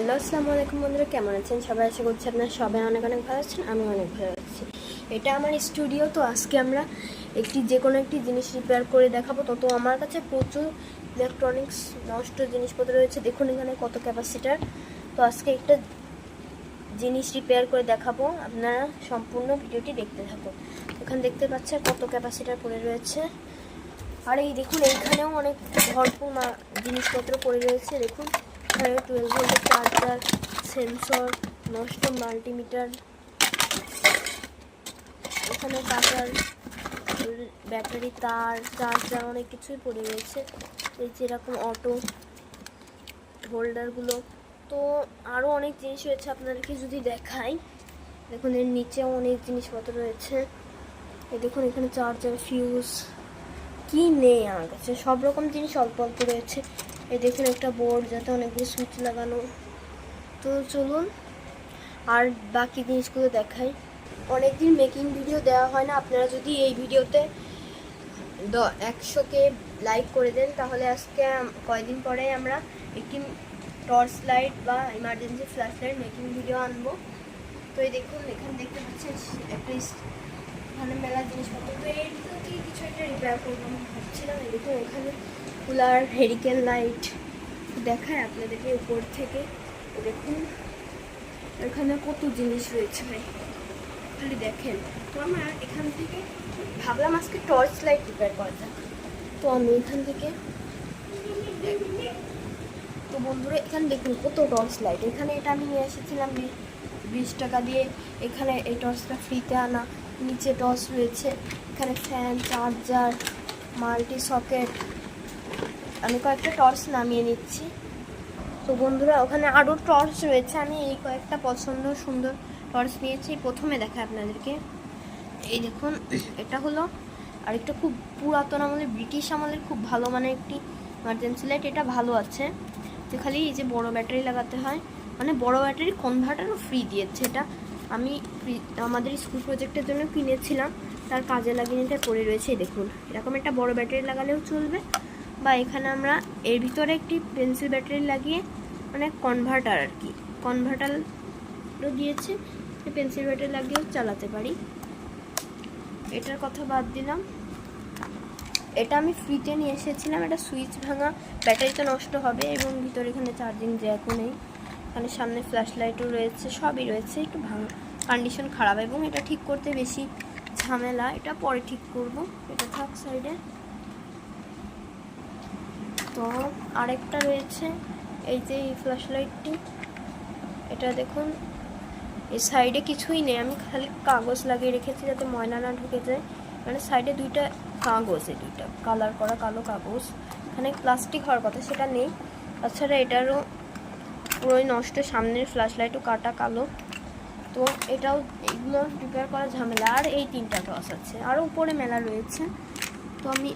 Hello, আসসালামু আলাইকুম বন্ধুরা, কেমন আছেন? সবাই আশা করছি আপনারা সবাই অনেক অনেক ভালো আছেন, আমি অনেক ভালো আছি। এটা আমার স্টুডিও, তো আজকে আমরা একটি যে কোনো একটি জিনিস রিপেয়ার করে দেখাবো। তত আমার কাছে প্রচুর ইলেকট্রনিক্স নষ্ট জিনিসপত্র রয়েছে। দেখুন এখানে কত ক্যাপাসিটার তো আজকে একটা জিনিস রিপেয়ার করে দেখাবো। আপনারা সম্পূর্ণ ভিডিওটি দেখতে থাকুন। এখানে দেখতে পাচ্ছেন কত ক্যাপাসিটার পড়ে রয়েছে। আর এই দেখুন, এইখানেও অনেক ভরপুর জিনিসপত্র পড়ে রয়েছে, দেখুন। এখানে টুয়েলভ ভোল্টের চার্জার সেন্সর নষ্ট মাল্টিমিটার এখানে কাটার ব্যাটারি তার চার্জার অনেক কিছুই পড়ে রয়েছে। এই যে এরকম অটো হোল্ডারগুলো তো আরও অনেক জিনিস রয়েছে আপনাদেরকে যদি দেখাই। দেখুন, এর নিচেও অনেক জিনিসপত্র রয়েছে। এই দেখুন, এখানে চার্জার ফিউজ কি নেই আমার কাছে? সব রকম জিনিস অল্প অল্প রয়েছে। এই দেখুন একটা বোর্ড যাতে অনেকগুলো সুইচ লাগানো। তো চলুন আর বাকি জিনিসগুলো দেখাই। অনেকদিন মেকিং ভিডিও দেওয়া হয় না। আপনারা যদি এই ভিডিওতে একশোকে লাইক করে দেন, তাহলে আজকে কয়দিন পরে আমরা একটি টর্চ লাইট বা emergency flash light making video আনব। তো এই দেখুন, এখানে দেখতে পাচ্ছেন একটা ইস- এখানে মেলা জিনিসপত্র। তো এর কিছু একটা রিপেয়ার করব ভাবছিলাম। এই দেখুন, এখানে কুলার হেরিকেন লাইট দেখায় আপনাদেরকে উপর থেকে। দেখুন, এখানে কত জিনিস রয়েছে ভাই। খালি দেখেন। তো আমার এখান থেকে ভাবলাম আজকে টর্চ লাইট রিপেয়ার করা যাক। তো আমি এখান থেকে তো বন্ধুরা, এখানে দেখুন কত টর্চ লাইট এখানে এটা আমি নিয়ে এসেছিলাম বিশ টাকা দিয়ে। এখানে এই টর্চটা ফ্রিতে আনা। নিচে টর্চ রয়েছে। এখানে ফ্যান চার্জার মাল্টি সকেট আমি কয়েকটা টর্চ নামিয়ে নিচ্ছি। তো বন্ধুরা, ওখানে আরও টর্চ রয়েছে। আমি এই কয়েকটা পছন্দ সুন্দর টর্চ নিয়েছি। প্রথমে দেখায় আপনাদেরকে। এই দেখুন, এটা হলো আরেকটা খুব পুরাতন আমাদের ব্রিটিশ আমলের খুব ভালো মানে একটি ইমার্জেন্সি লাইট এটা ভালো আছে। তো খালি এই যে বড় ব্যাটারি লাগাতে হয়। মানে বড় ব্যাটারি কনভার্টারও ফ্রি দিয়েছে। এটা আমি আমাদের স্কুল প্রজেক্টের জন্য কিনেছিলাম। তার কাজে লাগিয়ে নিতে পড়ে রয়েছে। দেখুন, এরকম একটা বড় ব্যাটারি লাগালেও চলবে। বা এখানে আমরা এর ভিতরে একটি পেন্সিল ব্যাটারি লাগিয়ে মানে কনভার্টার আর কি কনভার্টারও দিয়েছে। পেন্সিল ব্যাটারি লাগিয়েও চালাতে পারি। এটার কথা বাদ দিলাম। এটা আমি ফ্রিতে নিয়ে এসেছিলাম। এটা সুইচ ভাঙা ব্যাটারিটা নষ্ট হবে এবং ভিতরে এখানে চার্জিং জ্যাকও নেই। এখানে সামনে ফ্ল্যাশ লাইটও রয়েছে, সবই রয়েছে। একটু ভাঙা কন্ডিশন খারাপ এবং এটা ঠিক করতে বেশি ঝামেলা। এটা পরে ঠিক করব। এটা থাক সাইডে তো আরেকটা রয়েছে, এই যে এই ফ্ল্যাশ লাইটটি এটা দেখুন, এই সাইডে কিছুই নেই, আমি খালি কাগজ লাগিয়ে রেখেছি যাতে ময়লা না ঢুকে যায়। মানে সাইডে দুইটা কাগজ, এই দুইটা কালার করা কালো কাগজ। এখানে প্লাস্টিক হওয়ার কথা, সেটা নেই। তাছাড়া এটারও পুরোই নষ্ট, সামনের ফ্ল্যাশ লাইটও কাটা কালো। তো এটাও এগুলো রিপেয়ার করা ঝামেলা। আর এই তিনটা টস আছে। আরও উপরে মেলা রয়েছে। তো আমি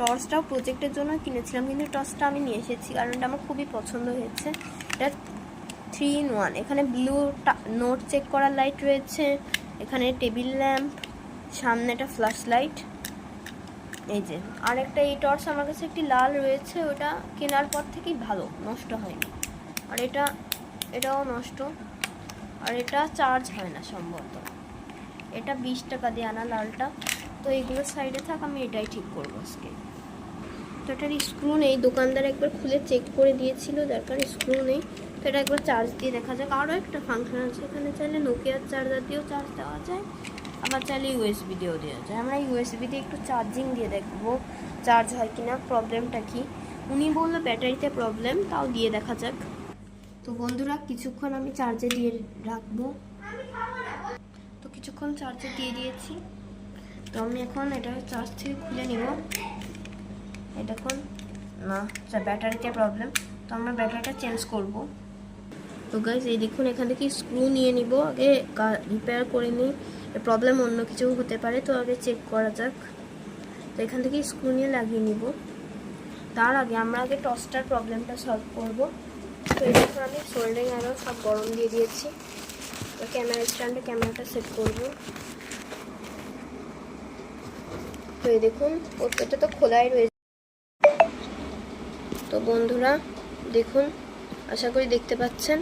টর্চটাও প্রজেক্টের জন্য কিনেছিলাম, কিন্তু টর্চটা আমি নিয়ে এসেছি কারণ এটা আমার খুবই পছন্দ হয়েছে। এটা থ্রি ইন ওয়ান এখানে ব্লু নোট চেক করার লাইট রয়েছে, এখানে টেবিল ল্যাম্প সামনে একটা ফ্ল্যাশ লাইট এই যে। আর একটা এই টর্চ আমার কাছে একটি লাল রয়েছে, ওটা কেনার পর থেকেই ভালো, নষ্ট হয়নি। আর এটা, এটাও নষ্ট। আর এটা চার্জ হয় না সম্ভবত। এটা বিশ টাকা দিয়ে আনা লালটা। তো এইগুলো সাইডে থাক, আমি এটাই ঠিক করব আজকে। তো এটার স্ক্রু নেই, দোকানদার একবার খুলে চেক করে দিয়েছিল, যার কারণে স্ক্রু নেই। তো এটা একবার চার্জ দিয়ে দেখা যাক। আরও একটা ফাংশন আছে, এখানে চাইলে নোকিয়ার চার্জার দিয়েও চার্জ দেওয়া যায়, আবার চাইলে ইউএসবি দিয়েও দেওয়া যায়। আমরা ইউএসবি দিয়ে একটু চার্জিং দিয়ে দেখব চার্জ হয় কি না প্রবলেমটা কি? উনি বলল ব্যাটারিতে প্রবলেম তাও দিয়ে দেখা যাক। তো বন্ধুরা, কিছুক্ষণ আমি চার্জে দিয়ে রাখব। তো কিছুক্ষণ চার্জে দিয়ে দিয়েছি। তো আমি এখন এটা চার্জ থেকে খুলে নিব। এই দেখুন, না ব্যাটারিতে প্রবলেম তো আমরা ব্যাটারিটা চেঞ্জ করব। তো গাইজ এই দেখুন, এখান থেকে স্ক্রু নিয়ে নিব। আগে রিপেয়ার করে নিই। প্রবলেম অন্য কিছু হতে পারে, তো আগে চেক করা যাক। তো এখান থেকে স্ক্রু নিয়ে লাগিয়ে নিব। তার আগে আমরা আগে টসটার প্রবলেমটা সলভ করব। তো দেখুন, আমি সোল্ডারিং আরও সব গরম দিয়ে দিয়েছি। তো ক্যামেরা স্ট্যান্ডে ক্যামেরাটা সেট করব। তো এই দেখুন প্রত্যেকটা তো খোলাই রয়েছে তো বন্ধুরা, দেখুন, আশা করি দেখতে পাচ্ছেন।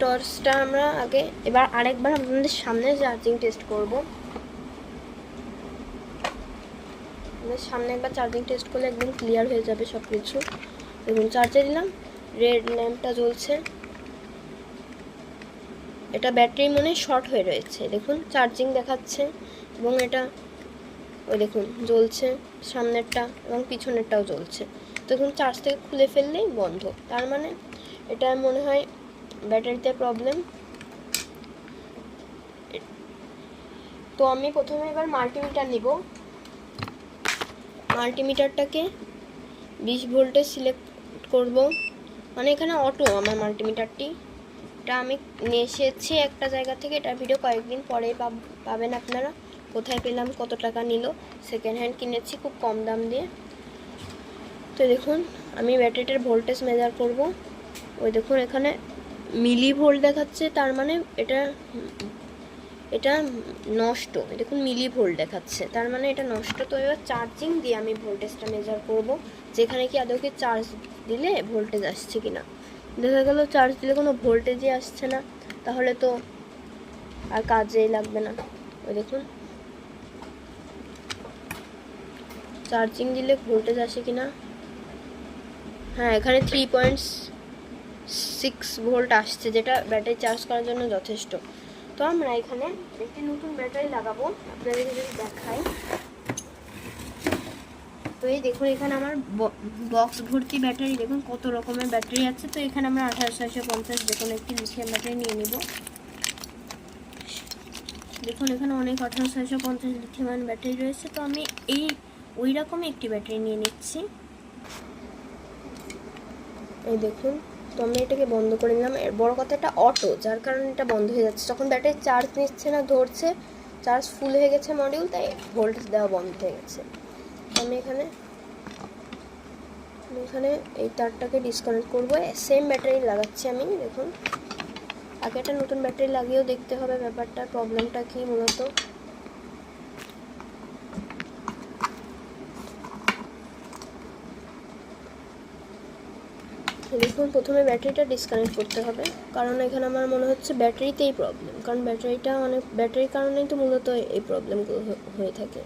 টর্চটা আমরা আগে, এবার আরেকবার আপনাদের সামনে চার্জিং টেস্ট করব। আমাদের সামনে একবার চার্জিং টেস্ট করলে একদম ক্লিয়ার হয়ে যাবে সব কিছু দেখুন চার্জে দিলাম রেড ল্যাম্পটা জ্বলছে। এটা ব্যাটারি মনে শর্ট হয়ে রয়েছে। দেখুন চার্জিং দেখাচ্ছে এবং এটা ওই দেখুন, জ্বলছে সামনেরটা এবং পিছনেরটাও জ্বলছে। তো দেখুন, চার্জ থেকে খুলে ফেললেই বন্ধ। তার মানে এটা মনে হয় ব্যাটারিতে প্রবলেম তো আমি প্রথমে এবার মাল্টিমিটার নিব। মাল্টিমিটারটাকে বিশ ভোল্টে সিলেক্ট করব। মানে এখানে অটো আমার মাল্টিমিটারটি এটা আমি নিয়ে এসেছি একটা জায়গা থেকে, এটা ভিডিও কয়েকদিন পরে পাবেন আপনারা। কোথায় পেলাম, কত টাকা নিল সেকেন্ড হ্যান্ড কিনেছি খুব কম দাম দিয়ে। তো দেখুন, আমি ব্যাটারিটার ভোল্টেজ মেজার করব। ওই দেখুন, এখানে মিলি ভোল্ট দেখাচ্ছে, তার মানে এটা এটা নষ্ট। দেখুন মিলি ভোল্ট দেখাচ্ছে, তার মানে এটা নষ্ট। তো এবার চার্জিং দিয়ে আমি ভোল্টেজটা মেজার করব। যেখানে কি আদৌ কি চার্জ দিলে ভোল্টেজ আসছে কি না দেখা গেল চার্জ দিলে কোনো ভোল্টেজই আসছে না। তাহলে তো আর কাজেই লাগবে না। ওই দেখুন চার্জিং দিলে ভোল্টেজ আসে কি না হ্যাঁ এখানে থ্রি পয়েন্ট সিক্স ভোল্ট আসছে, যেটা ব্যাটারি চার্জ করার জন্য যথেষ্ট। তো আমরা এখানে একটি নতুন ব্যাটারি লাগাবো, আপনাদেরকে যদি দেখাই। তো এই দেখুন, এখানে আমার বক্স ভর্তি ব্যাটারি দেখুন কত রকমের ব্যাটারি আছে। তো এখানে আমরা আঠারো ছয়শো পঞ্চাশ দেখুন একটি লিথিয়াম ব্যাটারি নিয়ে নিব। দেখুন, এখানে অনেক আঠারো ছয়শো পঞ্চাশ লিথিয়াম ব্যাটারি রয়েছে। তো আমি এই ওই রকমই একটি ব্যাটারি নিয়ে নিচ্ছি। এই দেখুন, তো আমি এটাকে বন্ধ করে নিলাম। এর বড় কথা এটা অটো, যার কারণে এটা বন্ধ হয়ে যাচ্ছে। যখন ব্যাটারি চার্জ নিচ্ছে না, ধরছে, চার্জ ফুল হয়ে গেছে মডিউল তাই ভোল্টেজ দেওয়া বন্ধ হয়ে গেছে। আমি এখানে এখানে এই তারটাকে ডিসকানেক্ট করব। সেম ব্যাটারি লাগাচ্ছি আমি, দেখুন। আগে একটা নতুন ব্যাটারি লাগিয়েও দেখতে হবে ব্যাপারটা প্রবলেমটা কি মূলত? দেখুন প্রথমে ব্যাটারিটা ডিসকানেক্ট করতে হবে। কারণ এখানে আমার মনে হচ্ছে ব্যাটারিতেই প্রবলেম কারণ ব্যাটারিটা অনেক, ব্যাটারির কারণেই তো মূলত এই প্রবলেমগুলো হয়ে থাকে।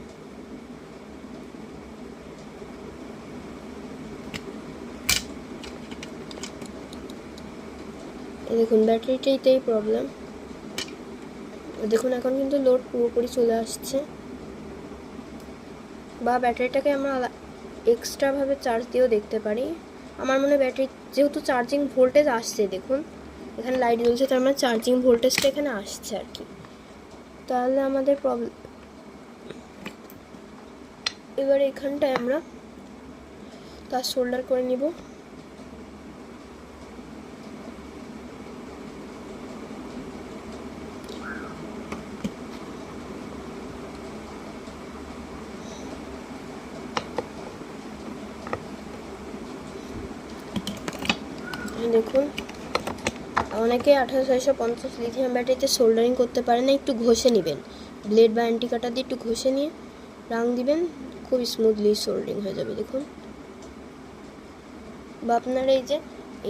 দেখুন ব্যাটারিটাইতেই প্রবলেম দেখুন, এখন কিন্তু লোড পুরোপুরি চলে আসছে। বা ব্যাটারিটাকে আমরা এক্সট্রাভাবে চার্জ দিয়েও দেখতে পারি। আমার মনে ব্যাটারি যেহেতু চার্জিং ভোল্টেজ আসছে, দেখুন। এখানে লাইট জ্বলছে, তার মানে চার্জিং ভোল্টেজটা এখানে আসছে আর কি। তাহলে আমাদের প্রবলেম এবার এখানটায় আমরা তার শোল্ডার করে নিব দেখুন অনেকে আঠারো ছয়শো পঞ্চাশ লিথিয়াম ব্যাটারিতে সোল্ডারিং করতে পারে না, একটু ঘষে নেবেন। ব্লেড বা অ্যান্টি কাটার দিয়ে একটু ঘষে নিয়ে রাং দিবেন, খুব স্মুথলি সোল্ডারিং হয়ে যাবে, দেখুন। বা আপনারা এই যে,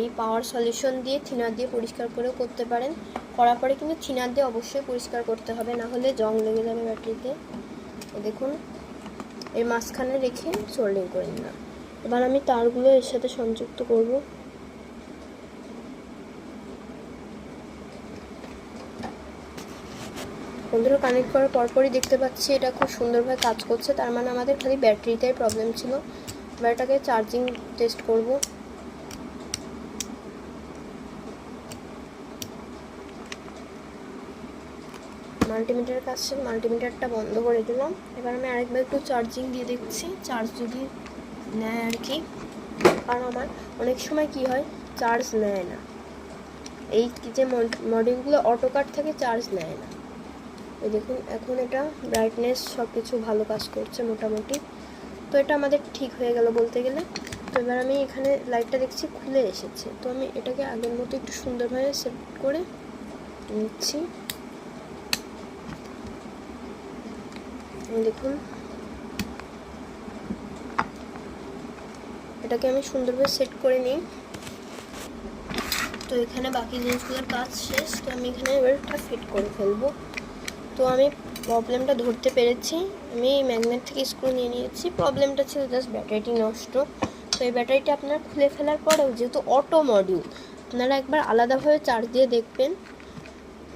এই পাওয়ার সলিউশন দিয়ে থিনার দিয়ে পরিষ্কার করেও করতে পারেন। করার পরে কিন্তু থিনার দিয়ে অবশ্যই পরিষ্কার করতে হবে, না হলে জং লেগে যাবে ব্যাটারিতে দেখুন, এর মাঝখানে রেখে সোল্ডিং করে নিলাম। এবার আমি তারগুলো এর সাথে সংযুক্ত করব। বন্ধুরা কানেক্ট করার পরপরই দেখতে পাচ্ছি এটা খুব সুন্দরভাবে কাজ করছে। তার মানে আমাদের খালি ব্যাটারিটাই প্রবলেম ছিল। এবার এটাকে চার্জিং টেস্ট করব। মাল্টিমিটার কাছে মাল্টিমিটারটা বন্ধ করে দিলাম। এবার আমি আরেকবার একটু চার্জিং দিয়ে দেখছি। চার্জ যদি নেয় আর কি। কারণ আমার অনেক সময় কি হয় চার্জ নেয় না। এই যে মডিউলগুলো অটো কাট থেকে চার্জ নেয় না। এই দেখুন, এখন এটা ব্রাইটনেস সব কিছু ভালো কাজ করছে মোটামুটি। তো এটা আমাদের ঠিক হয়ে গেল বলতে গেলে। তো এবার আমি এখানে লাইটটা দেখছি, খুলে এসেছে। তো আমি এটাকে আগের মতো একটু সুন্দরভাবে সেট করে নিচ্ছি। দেখুন। এটাকে আমি সুন্দরভাবে সেট করে নিই। তো এখানে বাকি জিনিসগুলোর কাজ শেষ। তো আমি এখানে এবার একটা ফিট করে ফেলব। তো আমি প্রবলেমটা ধরতে পেরেছি। আমি ম্যাগনেট থেকে স্ক্রু নিয়ে নিয়েছি। প্রবলেমটা ছিল জাস্ট ব্যাটারিটি নষ্ট। তো এই ব্যাটারিটা আপনার খুলে ফেলার পরেও যেহেতু অটো মডিউল আপনারা একবার আলাদাভাবে চার্জ দিয়ে দেখবেন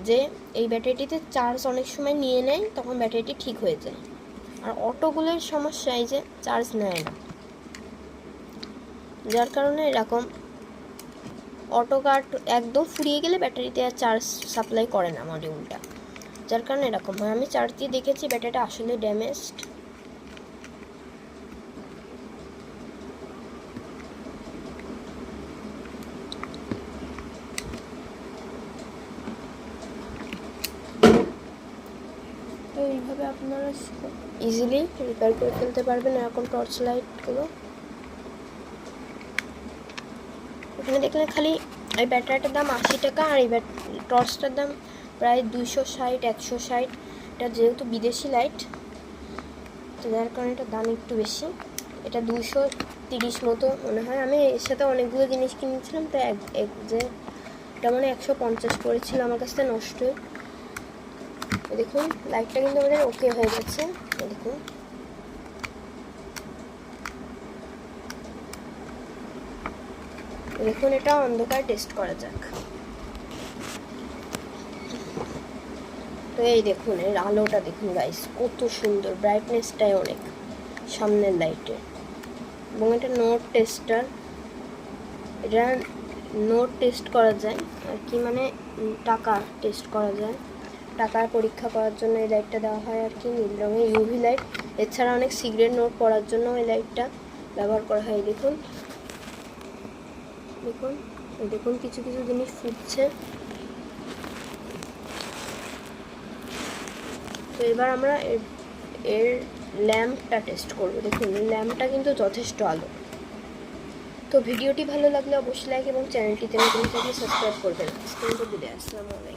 যে এই ব্যাটারিটিতে চার্জ অনেক সময় নিয়ে নেয়, তখন ব্যাটারিটি ঠিক হয়ে যায়। আর অটোগুলোর সমস্যা এই যে চার্জ নেয় না। যার কারণে এরকম অটো কাট একদম ফুরিয়ে গেলে ব্যাটারিতে আর চার্জ সাপ্লাই করে না মডিউলটা যার কারণে এরকম হয়। আমি চার্জ দিয়ে দেখেছি ব্যাটারিটা আসলে ড্যামেজড তো এইভাবে আপনারা ইজিলি রিপেয়ার করে ফেলতে পারবেন এরকম টর্চ লাইটগুলো এখানে দেখলে খালি এই ব্যাটারিটার দাম আশি টাকা আর এই টর্চটার দাম প্রায় দুইশো ষাট, একশো ষাট। এটা যেহেতু বিদেশি লাইট, তো যার কারণে এটার দাম একটু বেশি। এটা দুইশো তিরিশ মতো মনে হয়। আমি এর সাথে অনেকগুলো জিনিস কিনেছিলাম তো এক এক যে এটা মানে একশো পঞ্চাশ পড়েছিল, আমার কাছ থেকে নষ্ট। দেখুন, লাইটটা কিন্তু আমাদের ওকে হয়ে গেছে। দেখুন। দেখুন, এটা অন্ধকার, টেস্ট করা যাক। এই দেখুন এর আলোটা দেখুন গাইস কত সুন্দর ব্রাইটনেসটাই অনেক, সামনের লাইটে এবং এটা নোট টেস্টার এটা নোট টেস্ট করা যায়, আর কি মানে টাকা টেস্ট করা যায়। টাকার পরীক্ষা করার জন্য এই লাইটটা দেওয়া হয়, আর কি নীল রঙের ইউভি লাইট এছাড়া অনেক সিগারেট নোট পড়ার জন্য এই লাইটটা ব্যবহার করা হয় দেখুন। দেখুন দেখুন কিছু কিছু জিনিস ফুটছে। তো এবার আমরা এর এর ল্যাম্পটা টেস্ট করব। দেখুন ল্যাম্পটা কিন্তু যথেষ্ট আলো। তো ভিডিওটি ভালো লাগলে অবশ্যই লাইক এবং চ্যানেলটিতে নতুন সাবস্ক্রাইব করবেন। আজকে বিদায়, আসসালামু আলাইকুম।